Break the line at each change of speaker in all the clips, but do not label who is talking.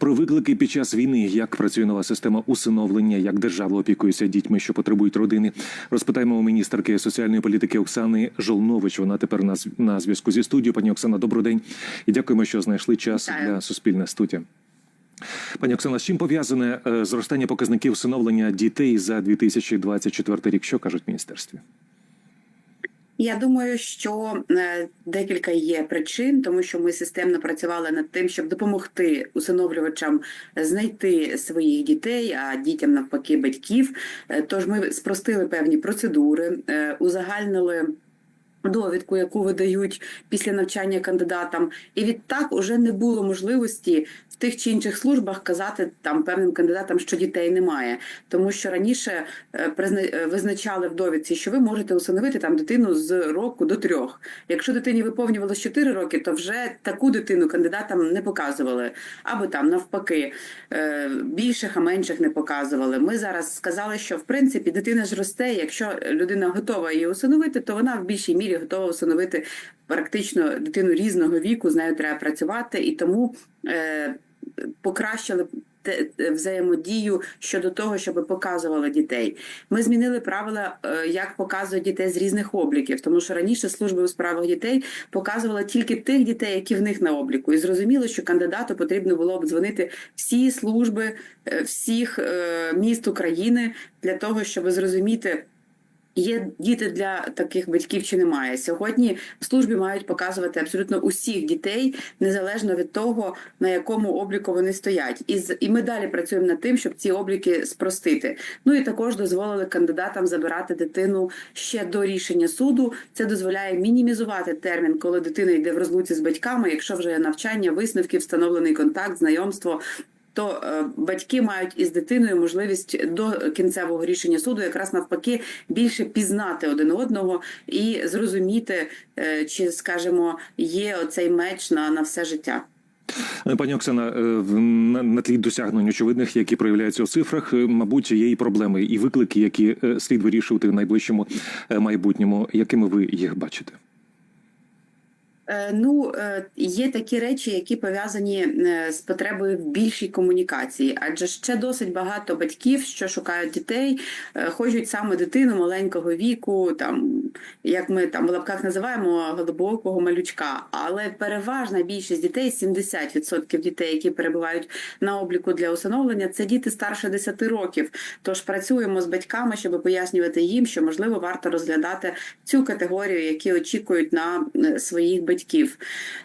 Про виклики під час війни, як працює нова система усиновлення, як держава опікується дітьми, що потребують родини. Розпитаємо у міністерки соціальної політики Оксани Жолнович. Вона тепер на, на зв'язку зі студією. Пані Оксана, добрий день і дякуємо, що знайшли час
Вітаю.
для суспільне студія. Пані Оксана, з чим пов'язане е, зростання показників усиновлення дітей за 2024 рік? Що кажуть в міністерстві?
Я думаю, що е, декілька є причин, тому що ми системно працювали над тим, щоб допомогти усиновлювачам знайти своїх дітей, а дітям навпаки батьків. Е, Тож ми спростили певні процедури, е, узагальнили. Довідку, яку видають після навчання кандидатам, і відтак уже не було можливості в тих чи інших службах казати там певним кандидатам, що дітей немає, тому що раніше е, е, визначали в довідці, що ви можете усиновити там дитину з року до трьох. Якщо дитині виповнювалося 4 роки, то вже таку дитину кандидатам не показували, або там навпаки е, більших, а менших не показували. Ми зараз сказали, що в принципі дитина ж росте. Якщо людина готова її усиновити, то вона в більшій мірі готова усиновити практично дитину різного віку. З нею треба працювати, і тому е, покращили. те- Взаємодію щодо того, щоб показували дітей. Ми змінили правила, е, як показують дітей з різних обліків, тому що раніше служба у справах дітей показувала тільки тих дітей, які в них на обліку. І зрозуміло, що кандидату потрібно було обдзвонити всі служби е, всіх е, міст України для того, щоб зрозуміти. Є діти для таких батьків чи немає. Сьогодні в службі мають показувати абсолютно усіх дітей, незалежно від того, на якому обліку вони стоять. І з- і ми далі працюємо над тим, щоб ці обліки спростити. Ну і також дозволили кандидатам забирати дитину ще до рішення суду. Це дозволяє мінімізувати термін, коли дитина йде в розлуці з батьками, якщо вже є навчання, висновки, встановлений контакт, знайомство. То е, батьки мають із дитиною можливість до кінцевого рішення суду якраз навпаки більше пізнати один одного і зрозуміти, е, чи скажімо, є оцей меч на, на все життя.
Е, Пані Оксана, на, тлі досягнень очевидних, які проявляються у цифрах, мабуть, є і проблеми, і виклики, які слід вирішувати в найближчому майбутньому. Якими ви їх бачите?
Е, Ну, е, є такі речі, які пов'язані е, з потребою в більшій комунікації, адже ще досить багато батьків, що шукають дітей, хочуть саме дитину маленького віку, там як ми там в лапках називаємо голубоокого малючка. Але переважна більшість дітей, 70% дітей, які перебувають на обліку для усиновлення, це діти старше 10 років. Тож працюємо з батьками, щоб пояснювати їм, що можливо варто розглядати цю категорію, які очікують на своїх батьків,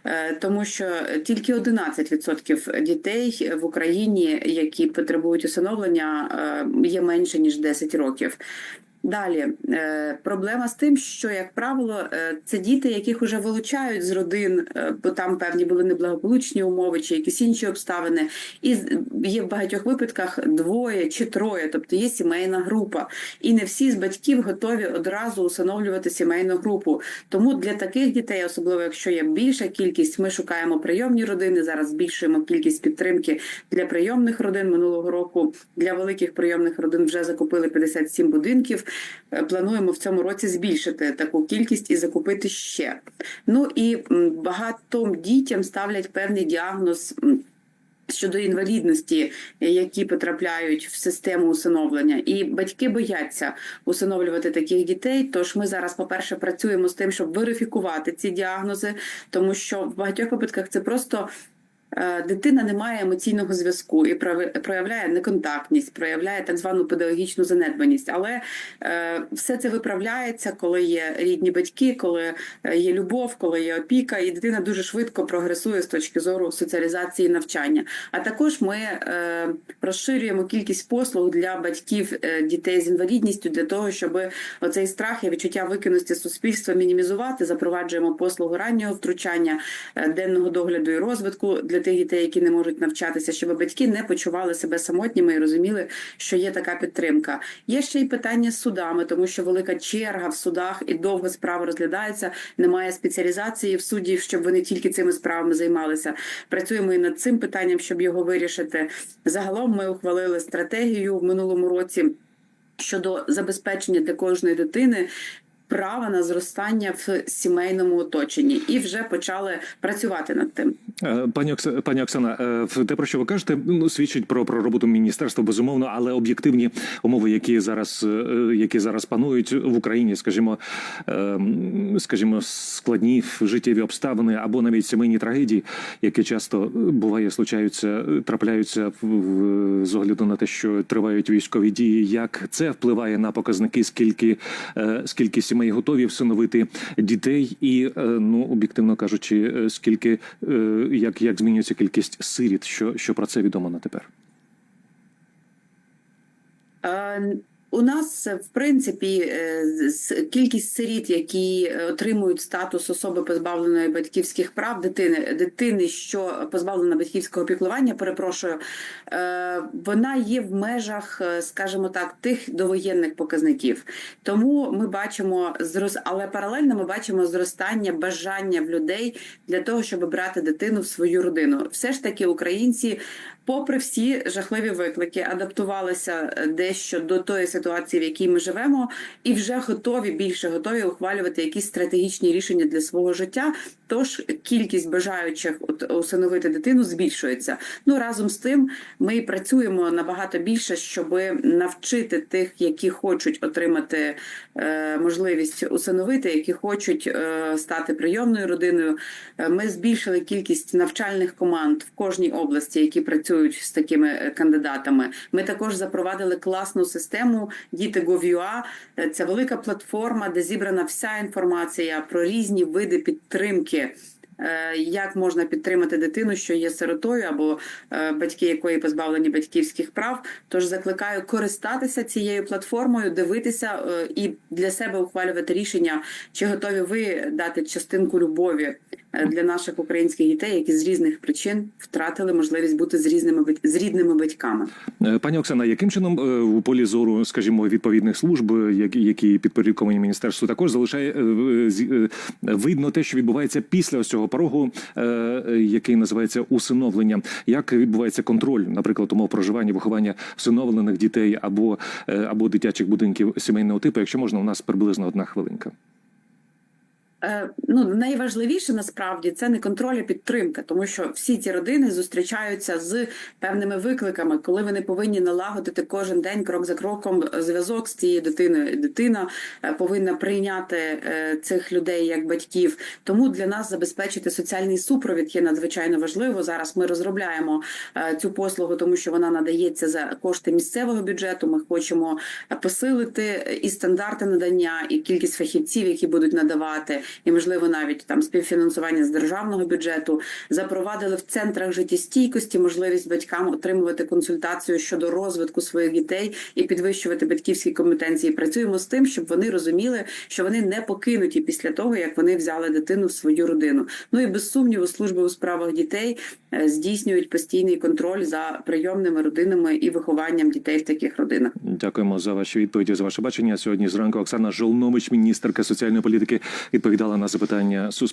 Е, тому що тільки 11% дітей в Україні, які потребують усиновлення, е, є менше ніж 10 років. Далі е, проблема з тим, що як правило, е, це діти, яких вже вилучають з родин, е, бо там певні були неблагополучні умови чи якісь інші обставини, і є в багатьох випадках двоє чи троє, тобто є сімейна група, і не всі з батьків готові одразу усиновлювати сімейну групу. Тому для таких дітей, особливо якщо є більша кількість, ми шукаємо прийомні родини. Зараз збільшуємо кількість підтримки для прийомних родин минулого року. Для великих прийомних родин вже закупили 57 будинків. Е, Плануємо в цьому році збільшити таку кількість і закупити ще. Ну і м, багатьом дітям ставлять певний діагноз. Щодо інвалідності, е, які потрапляють в систему усиновлення, і батьки бояться усиновлювати таких дітей. Тож ми зараз, по-перше, працюємо з тим, щоб верифікувати ці діагнози, тому що в багатьох випадках це просто. Е, Дитина не має емоційного зв'язку і проявляє неконтактність, проявляє так звану педагогічну занедбаність. Але е, все це виправляється, коли є рідні батьки, коли е, є любов, коли є опіка, і дитина дуже швидко прогресує з точки зору соціалізації навчання. А також ми розширюємо кількість послуг для батьків дітей з інвалідністю для того, щоб оцей страх і відчуття викинутості суспільства мінімізувати. Запроваджуємо послугу раннього втручання, денного догляду і розвитку для тих дітей, які не можуть навчатися, щоб батьки не почували себе самотніми і розуміли, що є така підтримка. Є ще й питання з судами, тому що велика черга в судах і довго справи розглядаються. Немає спеціалізації в суддів, щоб вони тільки цими справами займалися. Працюємо і над цим питанням, щоб його вирішити. Загалом ми ухвалили стратегію в минулому році щодо забезпечення для кожної дитини права на зростання в сімейному оточенні і вже почали працювати над тим.
Е, Пані Окс- пані Оксана, е, те про що ви кажете, ну свідчить про, про роботу міністерства, безумовно, але об'єктивні умови, які зараз е, які зараз панують в Україні, скажімо, е, скажімо, складні життєві обставини або навіть сімейні трагедії, які часто буває случаються, трапляються в, з огляду на те, що тривають військові дії. Як це впливає на показники, скільки скільки сімей готові всиновити дітей, і е, ну об'єктивно кажучи, е, скільки е, як, як змінюється кількість сиріт, що, що про це відомо на тепер?
У нас в принципі е, кількість сиріт, які е, отримують статус особи позбавленої батьківських прав, дитини, дитини, що позбавлена батьківського піклування, перепрошую, е, вона є в межах, скажімо так, тих довоєнних показників. Тому ми бачимо зрос, але паралельно ми бачимо зростання бажання в людей для того, щоб брати дитину в свою родину. Все ж таки, українці, попри всі жахливі виклики, адаптувалися е, дещо до тої ситуації, в якій ми живемо, і вже готові більше готові ухвалювати якісь стратегічні рішення для свого життя. Тож кількість бажаючих усиновити дитину збільшується. Ну разом з тим, ми працюємо набагато більше, щоб навчити тих, які хочуть отримати е, можливість усиновити, які хочуть е, стати прийомною родиною. Е, Ми збільшили кількість навчальних команд в кожній області, які працюють з такими е, кандидатами. Ми також запровадили класну систему Діти. Е, Це велика платформа, де зібрана вся інформація про різні види підтримки. е, Як можна підтримати дитину, що є сиротою, або е, батьки якої позбавлені батьківських прав? Тож закликаю користатися цією платформою, дивитися і для себе ухвалювати рішення, чи готові ви дати частинку любові для наших українських дітей, які з різних причин втратили можливість бути з різними з рідними батьками.
Е, Пані Оксана, яким чином е, у полі зору, скажімо, відповідних служб, е, які, підпорядковані міністерству, також залишає е, е, е, видно те, що відбувається після ось цього порогу, е, е, який називається усиновлення. Як відбувається контроль, наприклад, умов проживання, виховання всиновлених дітей або, е, або дитячих будинків сімейного типу? Якщо можна, у нас приблизно одна хвилинка.
Е, Ну, найважливіше насправді це не контроль, а підтримка, тому що всі ці родини зустрічаються з певними викликами, коли вони повинні налагодити кожен день крок за кроком зв'язок з цією дитиною. Дитина е, повинна прийняти е, цих людей як батьків. Тому для нас забезпечити соціальний супровід є надзвичайно важливо. Зараз ми розробляємо е, цю послугу, тому що вона надається за кошти місцевого бюджету. Ми хочемо посилити і стандарти надання, і кількість фахівців, які будуть надавати, і можливо навіть там співфінансування з державного бюджету. Запровадили в центрах життєстійкості можливість батькам отримувати консультацію щодо розвитку своїх дітей і підвищувати батьківські компетенції. Працюємо з тим, щоб вони розуміли, що вони не покинуті після того, як вони взяли дитину в свою родину. Ну і без сумніву, служби у справах дітей е, здійснюють постійний контроль за прийомними родинами і вихованням дітей в таких родинах.
Дякуємо за ваші відповіді за ваше бачення. Сьогодні зранку Оксана Жолнович, міністерка соціальної політики, відповідала на запитання Суспільного.